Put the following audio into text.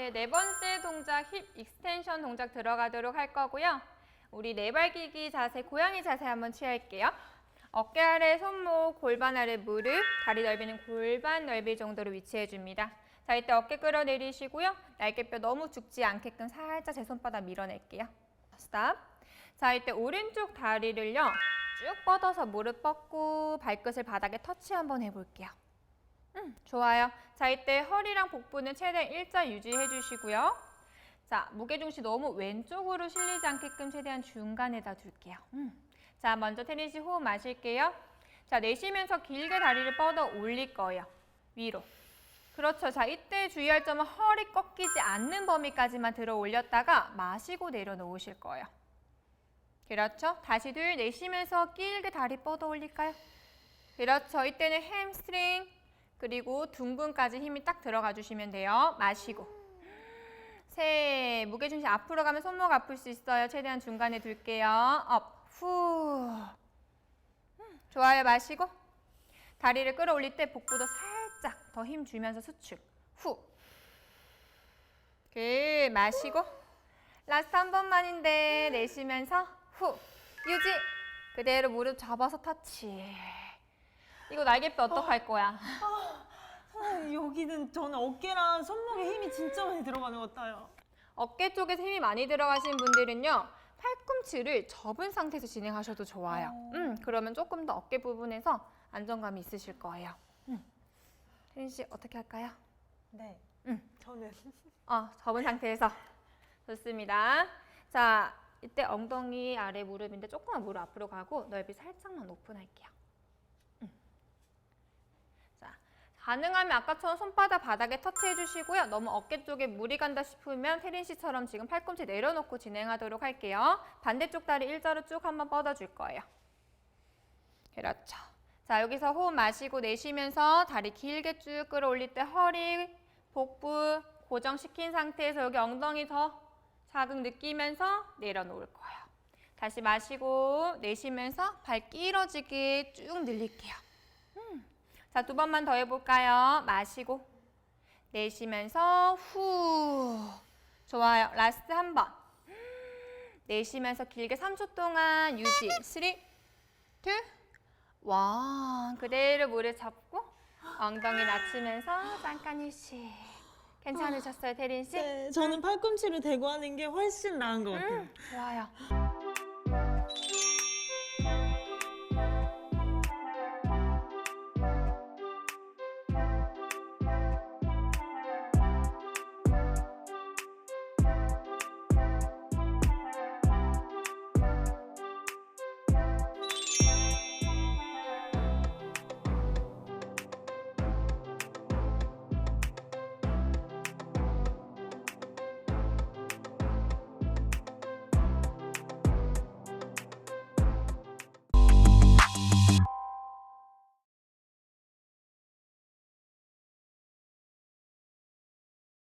네, 네 번째 동작 힙 익스텐션 동작 들어가도록 할 거고요. 우리 네발기기 자세, 고양이 자세 한번 취할게요. 어깨 아래 손목, 골반 아래 무릎, 다리 넓이는 골반 넓이 정도로 위치해 줍니다. 자, 이때 어깨 끌어내리시고요. 날개뼈 너무 죽지 않게끔 살짝 제 손바닥 밀어낼게요. 스탑. 자, 이때 오른쪽 다리를요. 쭉 뻗어서 무릎 뻗고 발끝을 바닥에 터치 한번 해볼게요. 음, 좋아요. 자, 이때 허리랑 복부는 최대한 일자 유지해 주시고요. 자, 무게중심 너무 왼쪽으로 실리지 않게끔 최대한 중간에다 둘게요. 음. 자, 먼저 테니시 호흡 마실게요. 자, 내쉬면서 길게 다리를 뻗어 올릴 거예요. 위로. 그렇죠. 자, 이때 주의할 점은 허리 꺾이지 않는 범위까지만 들어 올렸다가 마시고 내려놓으실 거예요. 그렇죠. 다시 둘 내쉬면서 길게 다리 뻗어 올릴까요? 그렇죠. 이때는 햄스트링 그리고 둥근까지 힘이 딱 들어가 주시면 돼요. 마시고. 셋. 무게 중심 앞으로 가면 손목 아플 수 있어요. 최대한 중간에 둘게요. 업. 후. 음, 좋아요. 마시고. 다리를 끌어올릴 때 복부도 살짝 더 힘 주면서 수축. 후. 그 마시고. 라스트 한 번만인데 내쉬면서 후. 유지. 그대로 무릎 잡아서 터치. 이거 날개뼈 어떡할 거야? 아, 여기는 저는 어깨랑 손목에 힘이 진짜 많이 들어가는 것 같아요. 어깨 쪽에서 힘이 많이 들어가신 분들은요. 팔꿈치를 접은 상태에서 진행하셔도 좋아요. 어. 음, 그러면 조금 더 어깨 부분에서 안정감이 있으실 거예요. 음. 혜린 씨 어떻게 할까요? 네. 응. 저는 어, 접은 상태에서 좋습니다. 자, 이때 엉덩이 아래 무릎인데 조금만 무릎 앞으로 가고 넓이 살짝만 오픈할게요. 음. 자, 가능하면 아까처럼 손바닥 바닥에 터치해 주시고요. 너무 어깨 쪽에 무리 간다 싶으면 태린 씨처럼 지금 팔꿈치 내려놓고 진행하도록 할게요. 반대쪽 다리 일자로 쭉 한번 뻗어줄 거예요. 그렇죠. 자, 여기서 호흡 마시고 내쉬면서 다리 길게 쭉 끌어올릴 때 허리, 복부 고정시킨 상태에서 여기 엉덩이 더 자극 느끼면서 내려놓을 거예요. 다시 마시고 내쉬면서 발 길어지게 쭉 늘릴게요. 음. 자, 두 번만 더 해볼까요? 마시고 내쉬면서 후. 좋아요. 라스트 한 번. 내쉬면서 길게 3초 동안 유지. 3, 2, 1. 그대로 무릎 잡고 엉덩이 낮추면서 잠깐 휴식. 괜찮으셨어요, 태린 씨? 네, 저는 팔꿈치를 대고 하는 게 훨씬 나은 것 같아요. 좋아요.